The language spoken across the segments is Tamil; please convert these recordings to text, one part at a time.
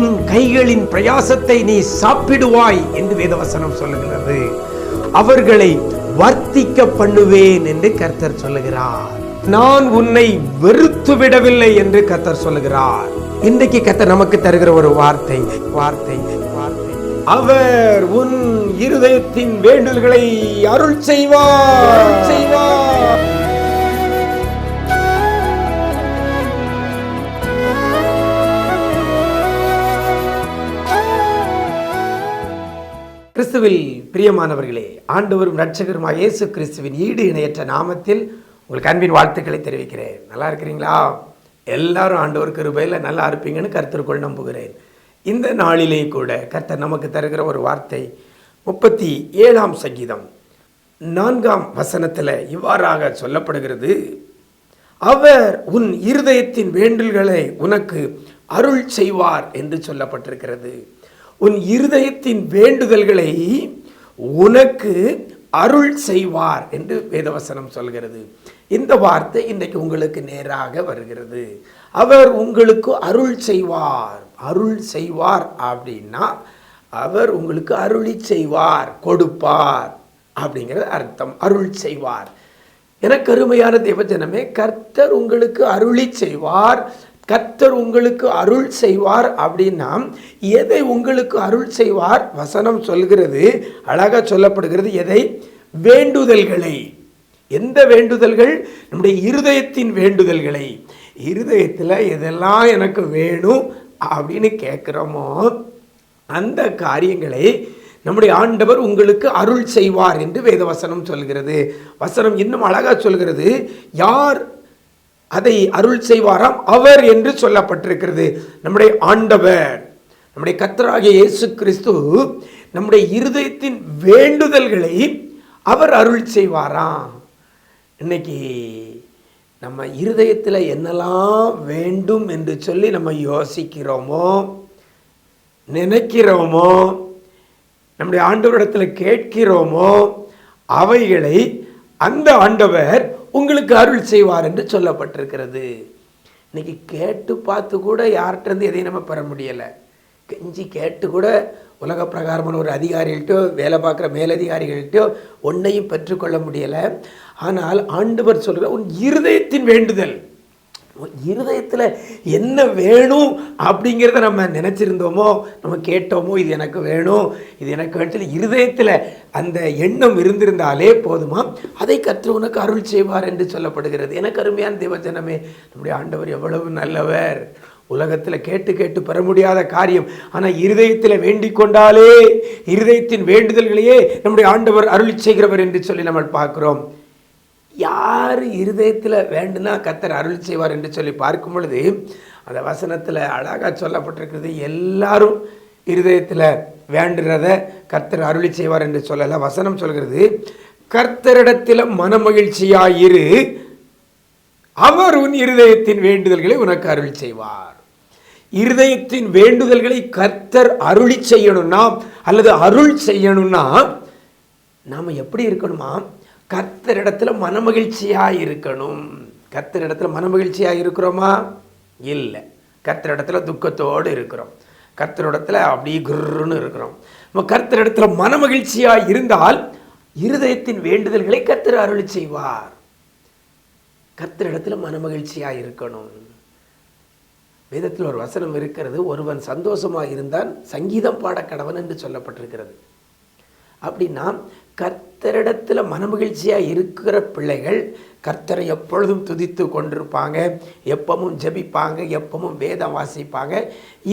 உன் கைகளின் பிரயாசத்தை நீ சாப்பிடுவாய் என்று வேதவசனம் சொல்லுகிறது. அவர்களை வர்த்திக்க பண்ணுவேன் என்று கர்த்தர் சொல்லுகிறார். நான் உன்னை வெறுத்து விடவில்லை என்று கர்த்தர் சொல்லுகிறார். இன்றைக்கு கர்த்தர் நமக்கு தருகிற ஒரு வார்த்தை வார்த்தை வார்த்தை. அவர் உன் இருதயத்தின் வேண்டுதல்களை அருள் செய்வார். செய்வார். கிறிஸ்துவில் பிரியமானவர்களே ஆண்டவரும் ரட்சகருமாக இயேசு கிறிஸ்துவின் ஈடு இணையற்ற நாமத்தில் உங்களுக்கு அன்பின் வாழ்த்துக்களை தெரிவிக்கிறேன். நல்லா இருக்கிறீங்களா? எல்லாரும் ஆண்டவர் கிருபையில் நல்லா இருப்பீங்கன்னு கருத்திற்குள் நம்புகிறேன். இந்த நாளிலே கூட கர்த்தர் நமக்கு தருகிற ஒரு வார்த்தை முப்பத்தி ஏழாம் சங்கீதம் நான்காம் வசனத்தில் இவ்வாறாக சொல்லப்படுகிறது. அவர் உன் இருதயத்தின் வேண்டல்களை உனக்கு அருள் செய்வார் என்று சொல்லப்பட்டிருக்கிறது. உன் இருதயத்தின் வேண்டுதல்களை உனக்கு அருள் செய்வார் என்று வேதவசனம் சொல்கிறது. இந்த வார்த்தை இன்றைக்கு உங்களுக்கு நேராக வருகிறது. அவர் உங்களுக்கு அருள் செய்வார். அருள் செய்வார் அப்படின்னா அவர் உங்களுக்கு அருளி செய்வார் கொடுப்பார் அப்படிங்கிறது அர்த்தம். அருள் செய்வார். என கருமையான தேவஜனமே கர்த்தர் உங்களுக்கு அருளி செய்வார் கர்த்தர் உங்களுக்கு அருள் செய்வார் அப்படின்னா எதை உங்களுக்கு அருள் செய்வார்? வசனம் சொல்கிறது அழகாக சொல்லப்படுகிறது எதை? வேண்டுதல்களை. எந்த வேண்டுதல்கள்? நம்முடைய இருதயத்தின் வேண்டுதல்களை. இருதயத்தில் எதெல்லாம் எனக்கு வேணும் அப்படின்னு கேட்குறோமோ அந்த காரியங்களை நம்முடைய ஆண்டவர் உங்களுக்கு அருள் செய்வார் என்று வேதவசனம் சொல்கிறது. வசனம் இன்னும் அழகாக சொல்கிறது யார் அதை அருள் செய்வாராம் அவர் என்று சொல்லப்பட்டிருக்கிறது. நம்முடைய ஆண்டவர் நம்முடைய கத்தராகிய இயேசு கிறிஸ்து நம்முடைய இருதயத்தின் வேண்டுதல்களை அவர் அருள் செய்வாராம். இன்னைக்கு நம்ம இருதயத்தில் என்னெல்லாம் வேண்டும் என்று சொல்லி நம்ம யோசிக்கிறோமோ நினைக்கிறோமோ நம்முடைய ஆண்டவரிடத்தில் கேட்கிறோமோ அவைகளை அந்த ஆண்டவர் உங்களுக்கு அருள் செய்வார் என்று சொல்லப்பட்டிருக்கிறது. இன்னைக்கு கேட்டு பார்த்து கூட யார்கிட்டருந்து எதையும் நம்ம பெற முடியலை. கெஞ்சி கேட்டு கூட உலக பிரகாரமான ஒரு அதிகாரிகள்கிட்டோ வேலை பார்க்குற மேலதிகாரிகள்கிட்டயோ ஒன்றையும் பெற்றுக்கொள்ள முடியலை. ஆனால் ஆண்டவர் சொல்கிற உன் இருதயத்தின் வேண்டுதல். இருதயத்தில் என்ன வேணும் அப்படிங்கிறத நம்ம நினச்சிருந்தோமோ நம்ம கேட்டோமோ இது எனக்கு வேணும் இது எனக்கு வேணும் இருதயத்தில் அந்த எண்ணம் இருந்திருந்தாலே போதுமா? அதை கற்று உனக்கு அருள் செய்வார் என்று சொல்லப்படுகிறது. எனக்கு அருமையான தேவஜனமே நம்முடைய ஆண்டவர் எவ்வளவு நல்லவர். உலகத்தில் கேட்டு கேட்டு பெற முடியாத காரியம். ஆனால் இருதயத்தில் வேண்டிக் கொண்டாலே இருதயத்தின் வேண்டுதல்களையே நம்முடைய ஆண்டவர் அருள் செய்கிறவர் என்று சொல்லி நம்ம பார்க்குறோம். யார் இருதயத்தில் வேண்டுனா கத்தர் அருள் செய்வார் என்று சொல்லி பார்க்கும் பொழுது அந்த வசனத்தில் அழகாக சொல்லப்பட்டிருக்கிறது எல்லாரும் இருதயத்தில் வேண்டுறத கர்த்தர் அருளி செய்வார் என்று சொல்லல வசனம் சொல்கிறது கர்த்தரிடத்தில் மனமகிழ்ச்சியாயிரு அவர் உன் இருதயத்தின் வேண்டுதல்களை உனக்கு அருள் செய்வார். இருதயத்தின் வேண்டுதல்களை கர்த்தர் அருளி செய்யணும்னா அல்லது அருள் செய்யணும்னா நாம் எப்படி இருக்கணுமா? கர்த்தரிடத்தில் மனமகிழ்ச்சியாக இருக்கணும். கர்த்தரிடத்தில் மனமகிழ்ச்சியாக இருக்கிறோமா? இல்லை. கர்த்தரிடத்தில் துக்கத்தோடு இருக்கிறோம். கர்த்தரிடத்தில் அப்படியே குருன்னு இருக்கிறோம். நம்ம கர்த்தரிடத்தில் மனமகிழ்ச்சியாக இருந்தால் இருதயத்தின் வேண்டுதல்களை கர்த்தர் அருளி செய்வார். கர்த்தரிடத்தில் மனமகிழ்ச்சியாக இருக்கணும். வேதத்தில் ஒரு வசனம் இருக்கிறது. ஒருவன் சந்தோஷமாக இருந்தால் சங்கீதம் பாட கடவன் என்று சொல்லப்பட்டிருக்கிறது. அப்படின்னா கர்த்தரிடத்தில் மனமகிழ்ச்சியாக இருக்கிற பிள்ளைகள் கர்த்தரை எப்பொழுதும் துதித்து கொண்டிருப்பாங்க. எப்பவும் ஜெபிப்பாங்க எப்பவும் வேதம் வாசிப்பாங்க.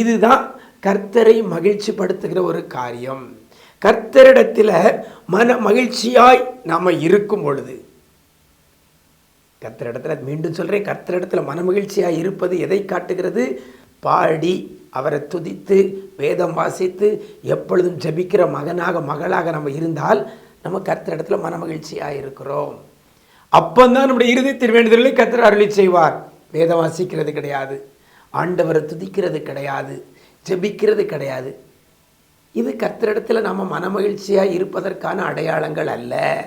இதுதான் கர்த்தரை மகிழ்ச்சிப்படுத்துகிற ஒரு காரியம். கர்த்தரிடத்தில் மன மகிழ்ச்சியாய் நாம் இருக்கும் பொழுது கர்த்தரிடத்தில் மீண்டும் சொல்கிறேன் கர்த்தரிடத்துல மனமகிழ்ச்சியாக இருப்பது எதை காட்டுகிறது? பாடி அவரை துதித்து வேதம் வாசித்து எப்பொழுதும் ஜெபிக்கிற மகனாக மகளாக நம்ம இருந்தால் நம்ம கர்த்தரிடத்துல மனமகிழ்ச்சியாக இருக்கிறோம். அப்பந்தான் நம்முடைய இருதயத்தின் வேண்டுதல்களை கர்த்தர் அருளி செய்வார். வேதம் வாசிக்கிறது கிடையாது. ஆண்டவரை துதிக்கிறது கிடையாது. ஜெபிக்கிறது கிடையாது. இது கர்த்தரிடத்தில் நம்ம மனமகிழ்ச்சியாக இருப்பதற்கான அடையாளங்கள் அல்ல.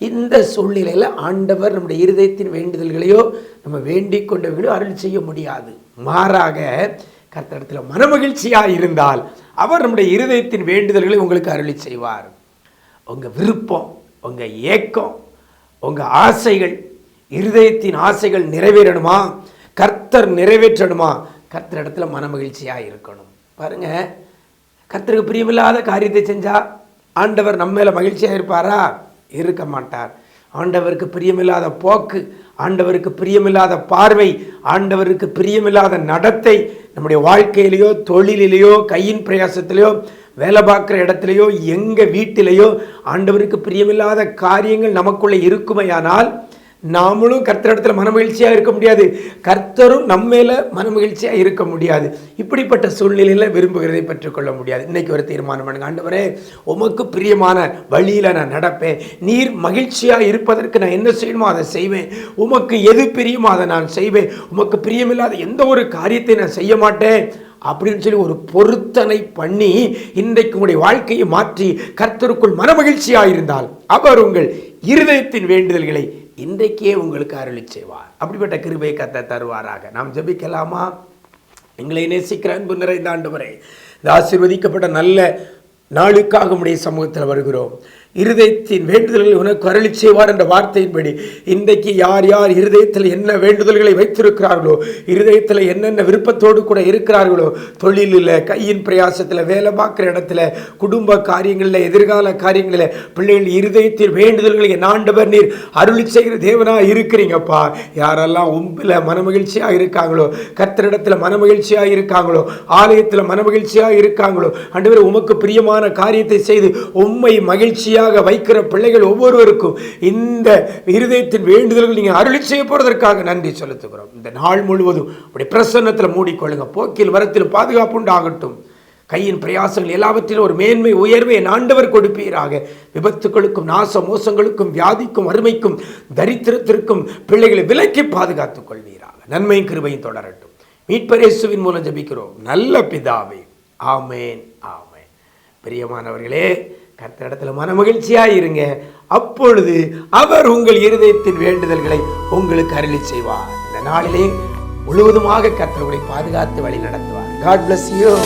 இந்த சூழ்நிலையில் ஆண்டவர் நம்முடைய இருதயத்தின் வேண்டுதல்களையோ நம்ம வேண்டிக் கொண்டவைகளோ அருள் செய்ய முடியாது. மாறாக கர்த்தடத்தில் மனமகிழ்ச்சியாக இருந்தால் அவர் நம்முடைய இருதயத்தின் வேண்டுதல்களை உங்களுக்கு அருளி செய்வார். உங்கள் விருப்பம் உங்கள் ஏக்கம் உங்கள் ஆசைகள் இருதயத்தின் ஆசைகள் நிறைவேறணுமா? கர்த்தர் நிறைவேற்றணுமா? கர்த்தர் இடத்துல மனமகிழ்ச்சியாக இருக்கணும். பாருங்க கர்த்தருக்கு பிரியமில்லாத காரியத்தை செஞ்சால் ஆண்டவர் நம்ம மேலே மகிழ்ச்சியாக இருப்பாரா? இருக்க மாட்டார். ஆண்டவருக்கு பிரியமில்லாத போக்கு ஆண்டவருக்கு பிரியமில்லாத பார்வை ஆண்டவருக்கு பிரியமில்லாத நடத்தை நம்முடைய வாழ்க்கையிலேயோ தொழிலிலேயோ கையின் பிரயாசத்திலேயோ வேலை பார்க்குற இடத்துலையோ எங்கள் வீட்டிலேயோ ஆண்டவருக்கு பிரியமில்லாத காரியங்கள் நமக்குள்ளே இருக்குமையானால் நாமளும் கர்த்தரிடத்தில் மனமகிழ்ச்சியாக இருக்க முடியாது. கர்த்தரும் நம்ம மனமகிழ்ச்சியாக இருக்க முடியாது. இப்படிப்பட்ட சூழ்நிலையில் விரும்புகிறதை பெற்றுக்கொள்ள முடியாது. இன்னைக்கு ஒரு தீர்மானம் பண்ணுங்க. ஆண்டவரே உமக்கு பிரியமான வழியில் நான் நடப்பேன். நீர் மகிழ்ச்சியாக இருப்பதற்கு நான் என்ன செய்யணுமோ அதை செய்வேன். உமக்கு எது பிரியமோ அதை நான் செய்வேன். உமக்கு பிரியமில்லாத எந்த ஒரு காரியத்தை நான் செய்ய மாட்டேன். அப்படின்னு சொல்லி ஒரு பொருத்தனை பண்ணி இன்றைக்கு உங்களுடைய வாழ்க்கையை மாற்றி கர்த்தருக்குள் மனமகிழ்ச்சியாக இருந்தால் அவர் உங்கள் இருதயத்தின் வேண்டுதல்களை இன்றைக்கே உங்களுக்கு அருளி செய்வார். அப்படிப்பட்ட கிருபை கத்த தருவாராக. நாம் ஜபிக்கலாமா? எங்களை நேசிக்கிற அன்பு நிறைந்த வரை இந்த ஆசீர்வதிக்கப்பட்ட நல்ல நாளுக்காக உடைய சமூகத்தில் வருகிறோம். இருதயத்தின் வேண்டுதல்களை உனக்கு அருளி செய்வார் என்ற வார்த்தையின்படி இன்றைக்கு யார் யார் இருதயத்தில் என்ன வேண்டுதல்களை வைத்திருக்கிறார்களோ இருதயத்தில் என்னென்ன விருப்பத்தோடு கூட இருக்கிறார்களோ தொழிலில் கையின் பிரயாசத்தில் வேலை பார்க்குற இடத்துல குடும்ப காரியங்களில் எதிர்கால காரியங்களில் பிள்ளைகள் இருதயத்தில் வேண்டுதல்களை என் ஆண்டவர் நீர் அருளி செய்கிற தேவனாக இருக்கிறீங்கப்பா. யாரெல்லாம் உம்பில் மனமகிழ்ச்சியாக இருக்காங்களோ கத்தரிடத்தில் மனமகிழ்ச்சியாக இருக்காங்களோ? ஆலயத்தில் மனமகிழ்ச்சியாக இருக்காங்களோ? அன்றுவர் உமக்கு பிரியமான காரியத்தை செய்து உம்மை மகிழ்ச்சியாக வைக்கிற பிள்ளைகள் ஒவ்வொருவருக்கும் இந்த இருதயத்தின் வேண்டுதல்கள் நீங்கள் அருளி செய்ய போறதற்காக நன்றி செலுத்துகிறோம். இந்த நாள் முழுவதும் அப்படி பிரசன்னத்தில் மூடிக்கொள்ளுங்க. போக்கில் வரத்தில் பாதுகாப்பு உண்டாகட்டும். கையின் பிரயாசங்கள் எல்லாவற்றிலும் ஒரு மேன்மை உயர்வை என் ஆண்டவர் கொடுப்பீராக. விபத்துகளுக்கும் நாச மோசங்களுக்கும் வியாதிக்கும் வறுமைக்கும் தரித்திரத்திற்கும் பிள்ளைகளை விலக்கி பாதுகாத்துக் கொள்வீராக. நன்மையும் கிருபையும் தொடரட்டும். மீட்பரேசுவின் மூலம் ஜபிக்கிறோம். நல்ல பிதாவே. ஆமேன் ஆமேன். பிரியமானவர்களே கர்த்தரிடத்துல மனமகிழ்ச்சியாக இருங்க. அப்பொழுது அவர் உங்கள் இருதயத்தின் வேண்டுதல்களை உங்களுக்கு அருளி செய்வார். இந்த நாளிலே முழுவதுமாக கர்த்தர்களை பாதுகாத்து வழி நடத்துவார். God bless you